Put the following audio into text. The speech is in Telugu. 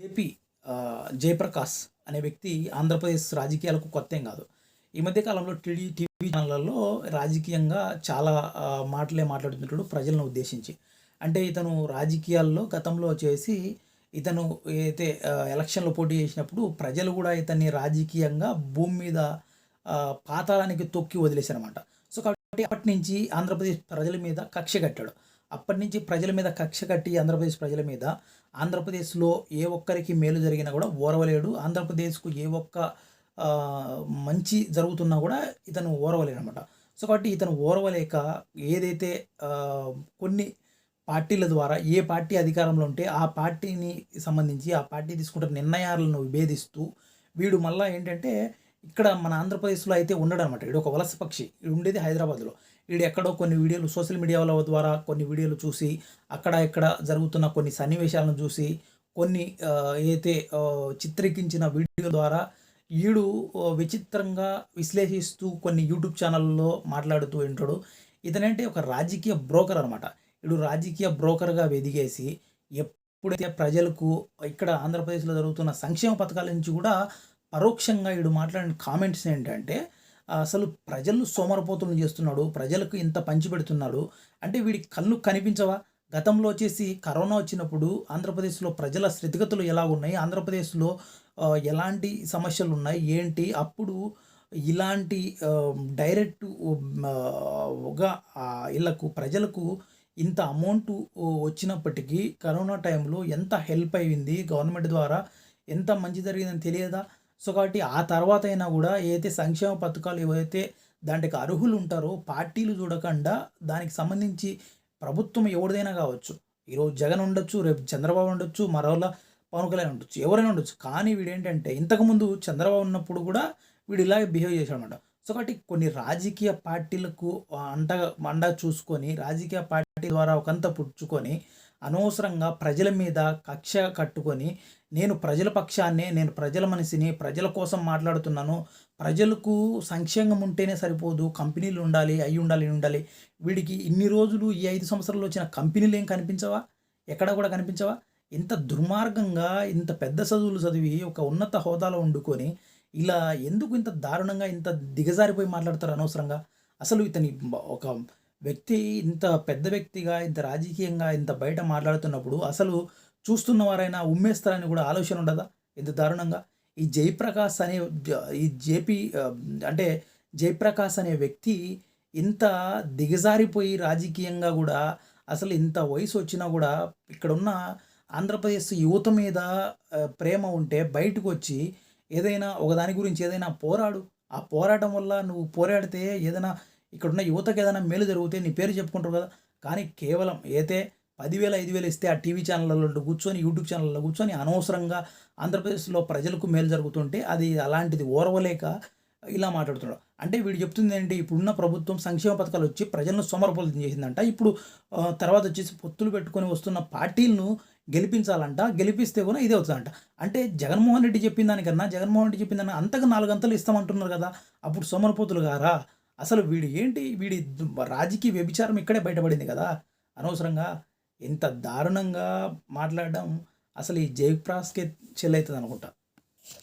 ఏపీ జయప్రకాష్ అనే వ్యక్తి ఆంధ్రప్రదేశ్ రాజకీయాలకు కొత్తేం కాదు. ఈ మధ్య కాలంలో టీడీ టీవీ ఛానళ్ళలో రాజకీయంగా చాలా మాటలే మాట్లాడుతుంటాడు ప్రజలను ఉద్దేశించి. అంటే ఇతను రాజకీయాల్లో గతంలో చేసి ఇతను అయితే ఎలక్షన్‌లో పోటీ చేసినప్పుడు ప్రజలు కూడా ఇతన్ని రాజకీయంగా భూమి మీద ఆహ్, పాతాళానికి తొక్కి వదిలేశారనమాట సో, కాబట్టి అప్పటి నుంచి ఆంధ్రప్రదేశ్ ప్రజల మీద కక్ష కట్టాడు. అప్పటినుంచి ప్రజల మీద కక్ష కట్టి ఆంధ్రప్రదేశ్ ప్రజల మీద ఆంధ్రప్రదేశ్‌లో ఏ ఒక్కరికి మేలు జరిగినా కూడా ఓరవలేడు. ఆంధ్రప్రదేశ్‌కు ఏ ఒక్క మంచి జరుగుతున్నా కూడా ఇతను ఓరవలేనమాట సో, కాబట్టి ఇతను ఓర్వలేక ఏదైతే కొన్ని పార్టీల ద్వారా ఏ పార్టీ అధికారంలో ఉంటే ఆ పార్టీని సంబంధించి ఆ పార్టీ తీసుకుంటున్న నిర్ణయాలను విభేదిస్తూ వీడు మళ్ళీ ఏంటంటే ఇక్కడ మన ఆంధ్రప్రదేశ్‌లో అయితే ఉండడనమాట. ఈడు ఒక వలస పక్షి. ఉండేది హైదరాబాద్‌లో. వీడు ఎక్కడో కొన్ని వీడియోలు సోషల్ మీడియాల ద్వారా కొన్ని వీడియోలు చూసి అక్కడ ఇక్కడ జరుగుతున్న కొన్ని సన్నివేశాలను చూసి కొన్ని ఏదైతే చిత్రీకరించిన వీడియో ద్వారా ఈడు విచిత్రంగా విశ్లేషిస్తూ కొన్ని యూట్యూబ్ ఛానల్‌లో మాట్లాడుతూ ఉంటాడు. ఇతనంటే ఒక రాజకీయ బ్రోకర్ అనమాట. వీడు రాజకీయ బ్రోకర్‌గా వెదిగేసి ఎప్పుడైతే ప్రజలకు ఇక్కడ ఆంధ్రప్రదేశ్‌లో జరుగుతున్న సంక్షేమ పథకాల నుంచి కూడా పరోక్షంగా వీడు మాట్లాడిన కామెంట్స్ ఏంటంటే అసలు ప్రజలు సోమరపోతులను చేస్తున్నాడు. ప్రజలకు ఇంత పంచి పెడుతున్నాడు అంటే వీడి కళ్ళు కనిపించవా? గతంలో వచ్చేసి కరోనా వచ్చినప్పుడు ఆంధ్రప్రదేశ్‌లో ప్రజల స్థితిగతులు ఎలా ఉన్నాయి ఆంధ్రప్రదేశ్‌లో ఎలాంటి సమస్యలు ఉన్నాయి ఏంటి? అప్పుడు ఇలాంటి డైరెక్ట్ ఆహ్, గా ప్రజలకు ఇంత అమౌంట్ వచ్చినప్పటికీ కరోనా టైంలో ఎంత హెల్ప్ అయింది గవర్నమెంట్ ద్వారా ఎంత మంచి జరిగిందని తెలియదా? సో, కాబట్టి ఆ తర్వాత అయినా కూడా ఏదైతే సంక్షేమ పథకాలు ఏవైతే దానికి అర్హులు ఉంటారో పార్టీలు చూడకుండా దానికి సంబంధించి ప్రభుత్వం ఎవరిదైనా కావచ్చు. ఈరోజు జగన్ ఉండొచ్చు. రేపు చంద్రబాబు ఉండొచ్చు. మరోలా పవన్ కళ్యాణ్ ఉండొచ్చు. ఎవరైనా ఉండొచ్చు. కానీ వీడేంటంటే ఇంతకుముందు చంద్రబాబు ఉన్నప్పుడు కూడా వీడు ఇలాగే బిహేవ్ చేశాడనమాట. సో, కాబట్టి కొన్ని రాజకీయ పార్టీలకు అంట మండ చూసుకొని రాజకీయ పార్టీ ద్వారా ఒకంత పుచ్చుకొని అనవసరంగా ప్రజల మీద కక్ష కట్టుకొని నేను ప్రజల పక్షాన్నే, నేను ప్రజల మనిషిని, ప్రజల కోసం మాట్లాడుతున్నాను. ప్రజలకు సంక్షేమం ఉంటేనే సరిపోదు. కంపెనీలు ఉండాలి. అయి ఉండాలి, ఉండాలి. వీడికి ఇన్ని రోజులు ఈ ఐదు సంవత్సరాలు వచ్చిన కంపెనీలు ఏం కనిపించవా? ఎక్కడ కూడా కనిపించవా? ఇంత దుర్మార్గంగా ఇంత పెద్ద చదువులు చదివి ఒక ఉన్నత హోదాలో వండుకొని ఇలా ఎందుకు ఇంత దారుణంగా ఇంత దిగజారిపోయి మాట్లాడతారు అనవసరంగా? అసలు ఇతని ఒక వ్యక్తి ఇంత పెద్ద వ్యక్తిగా ఇంత రాజకీయంగా ఇంత బయట మాట్లాడుతున్నప్పుడు అసలు చూస్తున్న వారైనా ఉమ్మేస్తారని కూడా ఆలోచన ఉండదా? ఇంత దారుణంగా? ఈ జయప్రకాష్ అనే ఈ జేపీ అంటే జయప్రకాష్ అనే వ్యక్తి ఇంత దిగజారిపోయి రాజకీయంగా కూడా అసలు ఇంత వయసు వచ్చినా కూడా ఇక్కడున్న ఆంధ్రప్రదేశ్ యువత మీద ప్రేమ ఉంటే బయటకొచ్చి ఏదైనా ఒక దాని గురించి ఏదైనా పోరాడు. ఆ పోరాటం వల్ల నువ్వు పోరాడితే ఏదైనా ఇక్కడున్న యువతకు ఏదైనా మేలు జరిగితే నీ పేరు చెప్పుకుంటారు కదా! కానీ కేవలం అయితే పదివేల ఐదు వేలు ఇస్తే ఆ టీవీ ఛానళ్ళలో కూర్చొని యూట్యూబ్ ఛానళ్ళలో కూర్చొని అనవసరంగా ఆంధ్రప్రదేశ్‌లో ప్రజలకు మేలు జరుగుతుంటే అది అలాంటిది ఓర్వలేక ఇలా మాట్లాడుతున్నాడు. అంటే వీడు చెప్తుంది ఏంటి ఇప్పుడున్న ప్రభుత్వం సంక్షేమ పథకాలు వచ్చి ప్రజలను సోమరిపోతులను చేసిందంట. ఇప్పుడు తర్వాత వచ్చేసి పొత్తులు పెట్టుకొని వస్తున్న పార్టీలను గెలిపించాలంట. గెలిపిస్తే కూడా ఇదే అవుతుందంట అంటే జగన్మోహన్ రెడ్డి చెప్పిన దానికన్నా జగన్మోహన్ రెడ్డి చెప్పిన దాన్ని అంతకు నాలుగంతలు ఇస్తామంటున్నారు కదా అప్పుడు సోమరిపోతులు గారా? అసలు వీడు ఏంటి? వీడి రాజకీయ వ్యభిచారం ఇక్కడే బయటపడింది కదా అనవసరంగా ఇంత దారుణంగా మాట్లాడడం అసలు ఈ జయప్రాస్కే చెల్లవుతుంది అనుకుంటా